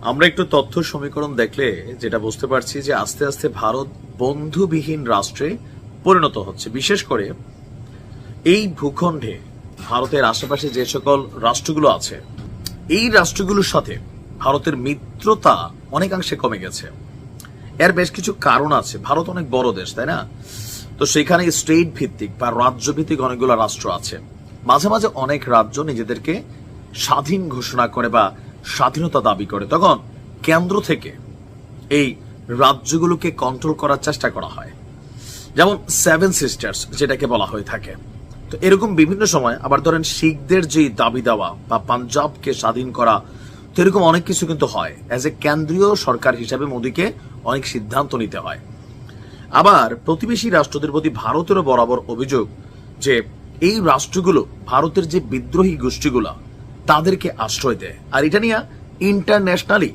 আমরা একটু তথ্য সমীকরণ দেখলে যেটা বুঝতে পারছি যে আস্তে আস্তে ভারত বন্ধুবিহীন রাষ্ট্রে পরিণত হচ্ছে। বিশেষ করে এই ভূখণ্ডে ভারতের আশেপাশে যে সকল রাষ্ট্রগুলো আছে, এই রাষ্ট্রগুলোর সাথে ভারতের মিত্রতা অনেকাংশে কমে গেছে। এর বেশ কিছু কারণ আছে। ভারত অনেক বড় দেশ, তাই না? তো সেখানে স্টেট ভিত্তিক বা রাজ্য ভিত্তিক অনেকগুলো রাষ্ট্র আছে। মাঝে মাঝে অনেক রাজ্য নিজেদেরকে স্বাধীন ঘোষণা করে বা স্বাধীনতা দাবি করে তখন কেন্দ্র থেকে এই রাজ্যগুলোকে কন্ট্রোল করার চেষ্টা করা হয়। যেমন সেভেন সিস্টার্স যেটাকে বলা হয়ে থাকে। তো এরকম বিভিন্ন সময় আবার ধরেন শিখদের যে দাবি দেওয়া বা পাঞ্জাবকে স্বাধীন করা, তো এরকম অনেক কিছু কিন্তু হয়। অ্যাজ এ কেন্দ্রীয় সরকার হিসাবে মোদীকে অনেক সিদ্ধান্ত নিতে হয়। আবার প্রতিবেশী রাষ্ট্রদের প্রতি ভারতেরও বরাবর অভিযোগ যে এই রাষ্ট্রগুলো, ভারতের যে বিদ্রোহী গোষ্ঠীগুলো তাদেরকে আশ্রয় দেয়। আর এটা নিয়ে ইন্টারন্যাশনালি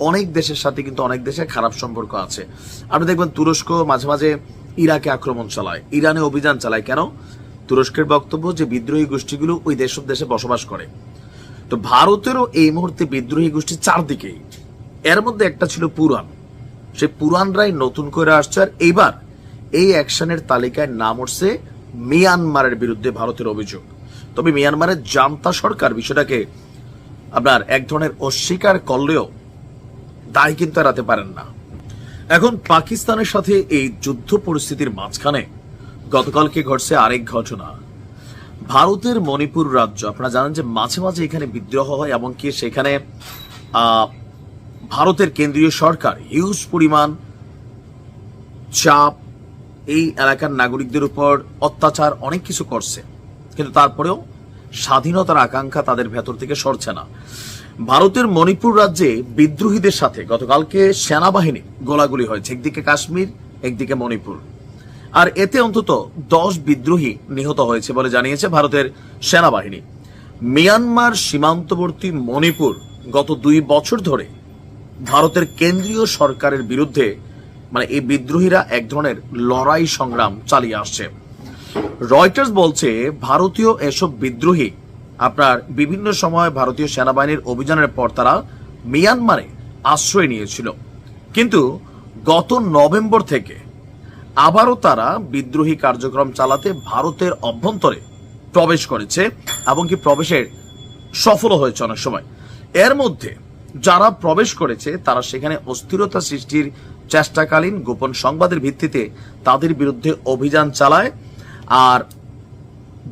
অনেক দেশের সাথে কিন্তু অনেক দেশের খারাপ সম্পর্ক আছে। আপনি দেখবেন তুরস্ক মাঝে মাঝে ইরাকে আক্রমণ চালায়। ইরানে অভিযান চালায়। কেন? তুরস্কের বক্তব্য যে বিদ্রোহী গোষ্ঠীগুলো ওই দেশব দেশে বসবাস করে। তো ভারতেরও এই মুহূর্তে বিদ্রোহী গোষ্ঠী চারদিকেই এর মধ্যে একটা ছিল পুরাণ। সে পুরাণরাই নতুন করে আসছে। আর এইবার এই অ্যাকশনের তালিকায় নাম উঠছে মিয়ানমারের বিরুদ্ধে ভারতের অভিযোগ। তবে মিয়ানমারের জান্তা সরকার বিষয়টাকে আপনার এক ধরনের অস্বীকার করলেও দায় কিন্তু এড়াতে পারেন না। এখন পাকিস্তানের সাথে এই যুদ্ধ পরিস্থিতির মাঝখানে গতকালকে ঘটছে আরেক ঘটনা। ভারতের মণিপুর রাজ্য, আপনারা জানেন যে মাঝে মাঝে এখানে বিদ্রোহ হয়, এমনকি সেখানে ভারতের কেন্দ্রীয় সরকার হিউজ পরিমাণ চাপ, এই এলাকার নাগরিকদের উপর অত্যাচার অনেক কিছু করছে। কিন্তু তারপরেও স্বাধীনতার আকাঙ্ক্ষা তাদের ভেতর থেকে সরছে না। ভারতের মণিপুর রাজ্যে বিদ্রোহীদের সাথে গতকালকে সেনাবাহিনী গোলাগুলি হয়েছে একদিকে কাশ্মীর, একদিকে মণিপুর। আর এতে অন্তত দশ বিদ্রোহী নিহত হয়েছে বলে জানিয়েছে ভারতের সেনাবাহিনী। মিয়ানমার সীমান্তবর্তী মণিপুর গত দুই বছর ধরে ভারতের কেন্দ্রীয় সরকারের বিরুদ্ধে মানে এই বিদ্রোহীরা এক ধরনের লড়াই সংগ্রাম চালিয়ে আসছে। রয়টার্স বলছে, ভারতীয় এসব বিদ্রোহী, আপনার বিভিন্ন সময় ভারতীয় সেনাবাহিনীর অভিযানের পর তারা মিয়ানমারে আশ্রয় নিয়েছিল। কিন্তু গত নভেম্বর থেকে আবারও তারা বিদ্রোহী কার্যক্রম চালাতে ভারতের অভ্যন্তরে প্রবেশ করেছে এবং কি প্রবেশের সফল হয়েছে অনেক সময়। এর মধ্যে যারা প্রবেশ করেছে, তারা সেখানে অস্থিরতা সৃষ্টির চেষ্টাকালীন গোপন সংবাদের ভিত্তিতে তাদের বিরুদ্ধে অভিযান চালায় আর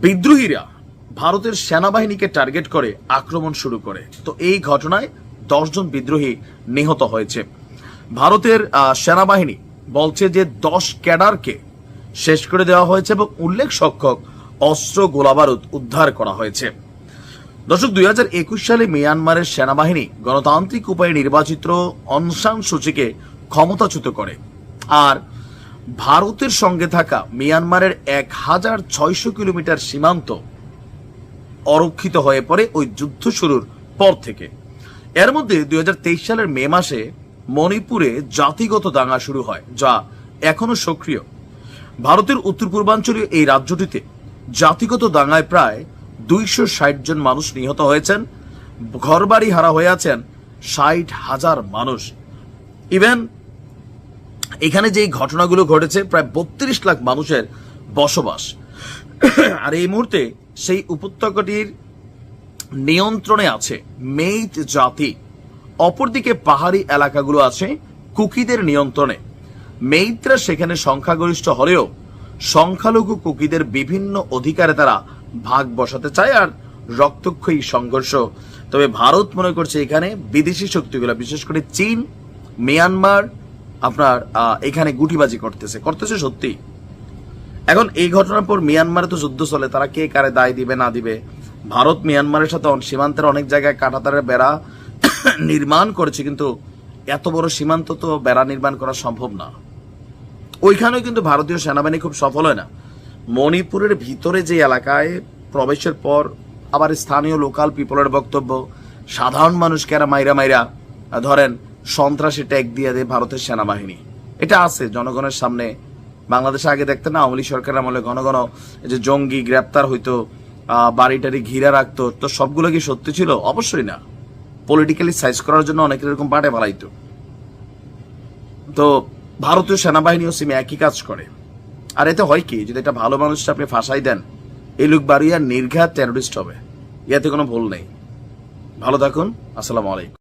বিদ্রোহীরা ভারতের সেনাবাহিনীকে টার্গেট করে আক্রমণ শুরু করে। তো এই ঘটনায় দশজন বিদ্রোহী নিহত হয়েছে। ভারতের সেনাবাহিনী বলছে যে দশ ক্যাডারকে শেষ করে দেওয়া হয়েছে এবং উল্লেখ সংখ্যক অস্ত্র গোলাবারুদ উদ্ধার করা হয়েছে। দর্শক, দুই হাজার একুশ সালে মিয়ানমারের সেনাবাহিনী গণতান্ত্রিক উপায়ে নির্বাচিত অনসান সূচিকে ক্ষমতাচ্যুত করে। আর ভারতের সঙ্গে থাকা মিয়ানমারের এক হাজার ছয়শো কিলোমিটার সীমান্ত অরক্ষিত হয়ে পড়ে ওই যুদ্ধ শুরুর পর থেকে। এর মধ্যে দুই হাজার তেইশ সালের মে মাসে মণিপুরে জাতিগত দাঙ্গা শুরু হয়, যা এখনও সক্রিয়। ভারতের উত্তর পূর্বাঞ্চলীয় এই রাজ্যটিতে জাতিগত দাঙ্গায় প্রায় দুইশো ষাট জন মানুষ নিহত হয়েছেন, ঘরবাড়ি হারা হয়ে আছেন ষাট হাজার মানুষ। ইভেন এখানে যে ঘটনাগুলো ঘটেছে, প্রায় বত্রিশ লাখ মানুষের বসবাস। আর এই মুহূর্তে সেই উপত্যকাটির নিয়ন্ত্রণে আছে মেইত জাতি। অপরদিকে পাহাড়ি এলাকাগুলো আছে কুকিদের নিয়ন্ত্রণে। মেইতরা সেখানে সংখ্যাগরিষ্ঠ হলেও সংখ্যালঘু কুকিদের বিভিন্ন অধিকারে তারা ভাগ বসাতে চায় আর রক্তক্ষয়ী সংঘর্ষ। তবে ভারত মনে করছে এখানে বিদেশি শক্তিগুলো, বিশেষ করে চীন, মিয়ানমার আপনার এখানে গুটিবাজি করতেছে। করতেছে সত্যি। এখন এই ঘটনার পর মিয়ানমারে তো যুদ্ধ চলে। তারা কে কারে দায় দিবে, না দিবে? ভারত মিয়ানমারের সাথে সীমান্তের অনেক জায়গায় কাটাতারের বেড়া নির্মাণ করেছে, কিন্তু এত বড় সীমান্ত তো বেড়া নির্মাণ করা সম্ভব না। ওইখানেও কিন্তু ভারতীয় সেনাবাহিনী খুব সফল হয় না। মণিপুরের ভিতরে যে এলাকায় প্রবেশের পর আবার স্থানীয় লোকাল পিপলের বক্তব্য, সাধারণ মানুষকে এরা মাইরা মাইরা ধরেন সন্ত্রাসী ট্যাগ দিয়ে দেয় ভারতের সেনাবাহিনী। এটা আছে, জনগণের সামনে। বাংলাদেশে আগে দেখতে না, আওয়ামী সরকারের আমলে ঘন ঘন যে জঙ্গি গ্রেপ্তার হইতো বাড়ি টাড়ি ঘিরে রাখতো, তো সবগুলো কি সত্যি ছিল? অবশ্যই না। পলিটিক্যালি সাইজ করার জন্য অনেক এরকম পাটে পালাইতো তো ভারতীয় সেনাবাহিনীও সিমে একই কাজ করে। আর এতে হয় কি, যদি একটা ভালো মানুষটা আপনি ফাঁসাই দেন, এই লোক বাড়িয়া নির্ঘাত টেরোরিস্ট হবে। ইয়াতে কোনো ভুল নেই। ভালো থাকুন, আসসালামু আলাইকুম।